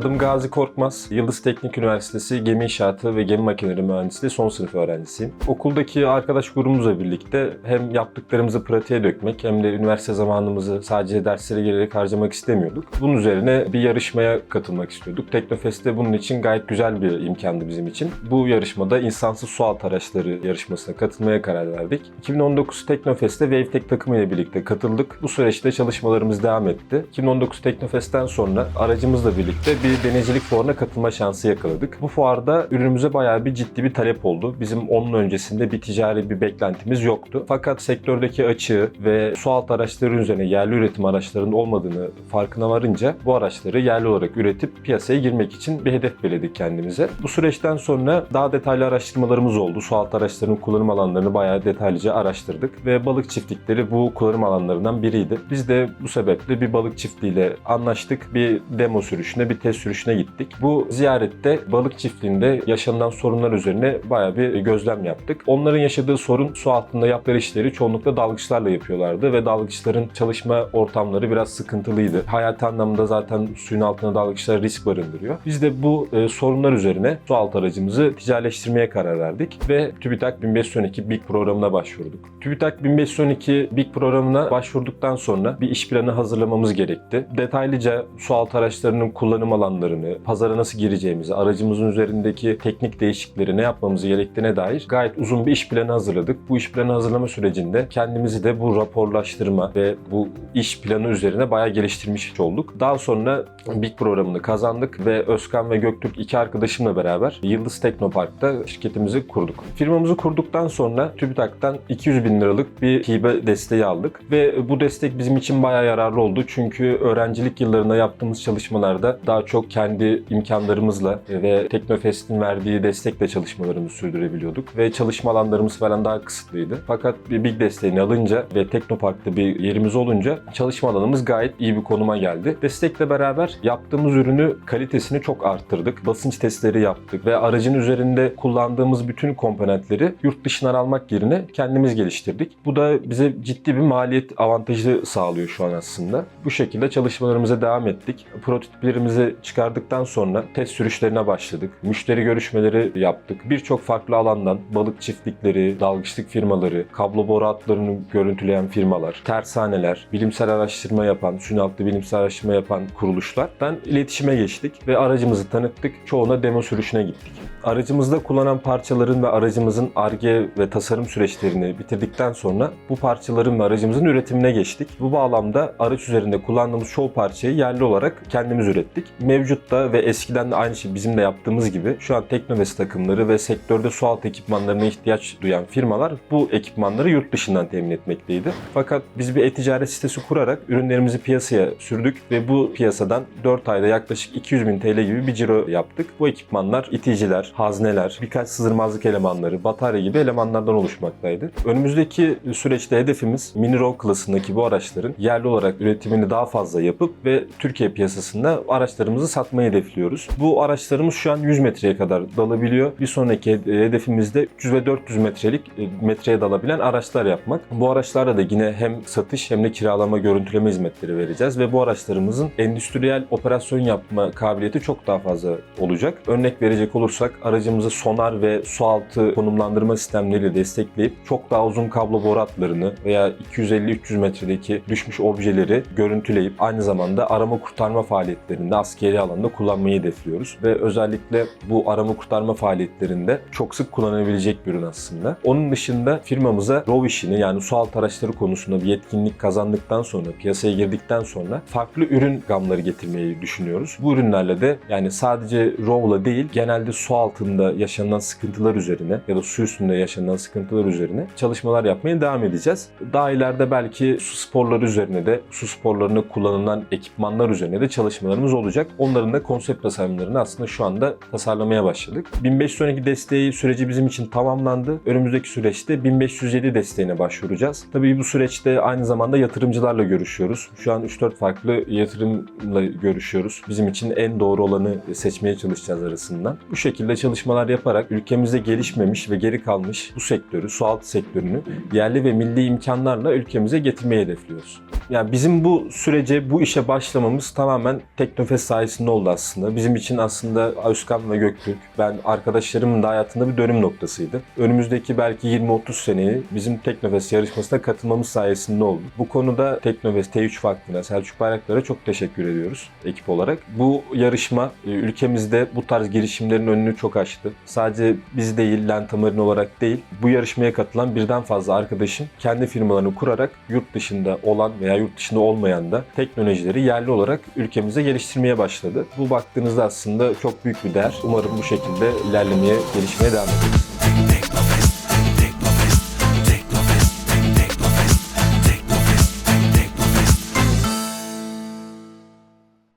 Adım Gazi Korkmaz. Yıldız Teknik Üniversitesi Gemi İnşaatı ve Gemi Makineleri Mühendisliği son sınıf öğrencisiyim. Okuldaki arkadaş grubumuzla birlikte hem yaptıklarımızı pratiğe dökmek hem de üniversite zamanımızı sadece derslere girerek harcamak istemiyorduk. Bunun üzerine bir yarışmaya katılmak istiyorduk. Teknofest de bunun için gayet güzel bir imkandı bizim için. Bu yarışmada insansız sualtı araçları yarışmasına katılmaya karar verdik. 2019 Teknofest'te WaveTech takımı ile birlikte katıldık. Bu süreçte çalışmalarımız devam etti. 2019 Teknofest'ten sonra aracımızla birlikte bir deneyicilik fuarına katılma şansı yakaladık. Bu fuarda ürünümüze bayağı bir ciddi bir talep oldu. Bizim onun öncesinde bir ticari bir beklentimiz yoktu. Fakat sektördeki açığı ve sualtı araçları üzerine yerli üretim araçlarının olmadığını farkına varınca bu araçları yerli olarak üretip piyasaya girmek için bir hedef belirledik kendimize. Bu süreçten sonra daha detaylı araştırmalarımız oldu. Sualtı araçlarının kullanım alanlarını bayağı detaylıca araştırdık ve balık çiftlikleri bu kullanım alanlarından biriydi. Biz de bu sebeple bir balık çiftliğiyle anlaştık. Bir demo sürüşüne, bir test sürüşüne gittik. Bu ziyarette balık çiftliğinde yaşanılan sorunlar üzerine bayağı bir gözlem yaptık. Onların yaşadığı sorun su altında yaptıkları işleri çoğunlukla dalgıçlarla yapıyorlardı ve dalgıçların çalışma ortamları biraz sıkıntılıydı. Hayati anlamda zaten suyun altında dalgıçlar risk barındırıyor. Biz de bu e, sorunlar üzerine su altı aracımızı ticaretleştirmeye karar verdik ve TÜBİTAK 1512 BİG programına başvurduk. TÜBİTAK 1512 BİG programına başvurduktan sonra bir iş planı hazırlamamız gerekti. Detaylıca su altı araçlarının kullanım alanlarını, pazara nasıl gireceğimizi, aracımızın üzerindeki teknik değişiklikleri ne yapmamız gerektiğine dair gayet uzun bir iş planı hazırladık. Bu iş planı hazırlama sürecinde kendimizi de bu raporlaştırma ve bu iş planı üzerine bayağı geliştirmiş olduk. Daha sonra BİG programını kazandık ve Özkan ve Göktürk iki arkadaşımla beraber Yıldız Teknopark'ta şirketimizi kurduk. Firmamızı kurduktan sonra TÜBİTAK'tan 200 bin liralık bir hibe desteği aldık ve bu destek bizim için bayağı yararlı oldu. Çünkü öğrencilik yıllarında yaptığımız çalışmalarda daha çok kendi imkanlarımızla ve Teknofest'in verdiği destekle çalışmalarımızı sürdürebiliyorduk ve çalışma alanlarımız falan daha kısıtlıydı. Fakat bir Big desteğini alınca ve Teknopark'ta bir yerimiz olunca çalışma alanımız gayet iyi bir konuma geldi. Destekle beraber yaptığımız ürünü kalitesini çok arttırdık. Basınç testleri yaptık ve aracın üzerinde kullandığımız bütün komponentleri yurt dışından almak yerine kendimiz geliştirdik. Bu da bize ciddi bir maliyet avantajı sağlıyor şu an aslında. Bu şekilde çalışmalarımıza devam ettik. Prototiplerimizi çıkardıktan sonra test sürüşlerine başladık. Müşteri görüşmeleri yaptık. Birçok farklı alandan balık çiftlikleri, dalgıçlık firmaları, kablo boru hatlarını görüntüleyen firmalar, tersaneler, bilimsel araştırma yapan, suyun altı bilimsel araştırma yapan kuruluşlardan iletişime geçtik ve aracımızı tanıttık. Çoğuna demo sürüşüne gittik. Aracımızda kullanan parçaların ve aracımızın ARGE ve tasarım süreçlerini bitirdikten sonra bu parçaların ve aracımızın üretimine geçtik. Bu bağlamda araç üzerinde kullandığımız çoğu parçayı yerli olarak kendimiz ürettik. Mevcutta ve eskiden de aynı şey bizim de yaptığımız gibi şu an Teknovest takımları ve sektörde su altı ekipmanlarına ihtiyaç duyan firmalar bu ekipmanları yurt dışından temin etmekteydi. Fakat biz bir e-ticaret sitesi kurarak ürünlerimizi piyasaya sürdük ve bu piyasadan 4 ayda yaklaşık 200 bin TL gibi bir ciro yaptık. Bu ekipmanlar iticiler, hazneler, birkaç sızdırmazlık elemanları, batarya gibi elemanlardan oluşmaktaydı. Önümüzdeki süreçte hedefimiz Mini Row klasındaki bu araçların yerli olarak üretimini daha fazla yapıp ve Türkiye piyasasında araçlarımızı satmayı hedefliyoruz. Bu araçlarımız şu an 100 metreye kadar dalabiliyor. Bir sonraki hedefimiz de 300 ve 400 metrelik e, metreye dalabilen araçlar yapmak. Bu araçlarla da yine hem satış hem de kiralama, görüntüleme hizmetleri vereceğiz ve bu araçlarımızın endüstriyel operasyon yapma kabiliyeti çok daha fazla olacak. Örnek verecek olursak aracımızı sonar ve su altı konumlandırma sistemleriyle destekleyip çok daha uzun kablo boru hatlarını veya 250-300 metredeki düşmüş objeleri görüntüleyip aynı zamanda arama kurtarma faaliyetlerinde askeri alanda kullanmayı hedefliyoruz. Ve özellikle bu arama kurtarma faaliyetlerinde çok sık kullanabilecek bir ürün aslında. Onun dışında firmamıza ROV işini yani su altı araçları konusunda bir yetkinlik kazandıktan sonra, piyasaya girdikten sonra farklı ürün gamları getirmeyi düşünüyoruz. Bu ürünlerle de yani sadece ROV'la değil genelde su altında yaşanan sıkıntılar üzerine ya da su üstünde yaşanan sıkıntılar üzerine çalışmalar yapmaya devam edeceğiz. Daha ileride belki su sporları üzerine de su sporlarında kullanılan ekipmanlar üzerine de çalışmalarımız olacak. Onların da konsept tasarımlarını aslında şu anda tasarlamaya başladık. 1512 desteği süreci bizim için tamamlandı. Önümüzdeki süreçte 1507 desteğine başvuracağız. Tabii bu süreçte aynı zamanda yatırımcılarla görüşüyoruz. Şu an 3-4 farklı yatırımla görüşüyoruz. Bizim için en doğru olanı seçmeye çalışacağız arasından. Bu şekilde çalışmalar yaparak ülkemizde gelişmemiş ve geri kalmış bu sektörü, sualtı sektörünü yerli ve milli imkanlarla ülkemize getirmeyi hedefliyoruz. Yani bizim bu sürece, bu işe başlamamız tamamen Teknofest sayesinde oldu aslında. Bizim için aslında Özkan ve Göktürk, ben arkadaşlarımın da hayatında bir dönüm noktasıydı. Önümüzdeki belki 20-30 seneyi bizim Teknofest yarışmasına katılmamız sayesinde oldu. Bu konuda Teknofest T3 Vakfı'na, Selçuk Bayraklar'a çok teşekkür ediyoruz ekip olarak. Bu yarışma e, ülkemizde bu tarz girişimlerin önünü çok açtı. Sadece biz değil, Lentamarin olarak değil, bu yarışmaya katılan birden fazla arkadaşın kendi firmalarını kurarak yurt dışında olan veya yurt dışında olmayan da teknolojileri yerli olarak ülkemize geliştirmeye başladı. Bu baktığınızda aslında çok büyük bir değer. Umarım bu şekilde ilerlemeye, gelişmeye devam ederiz.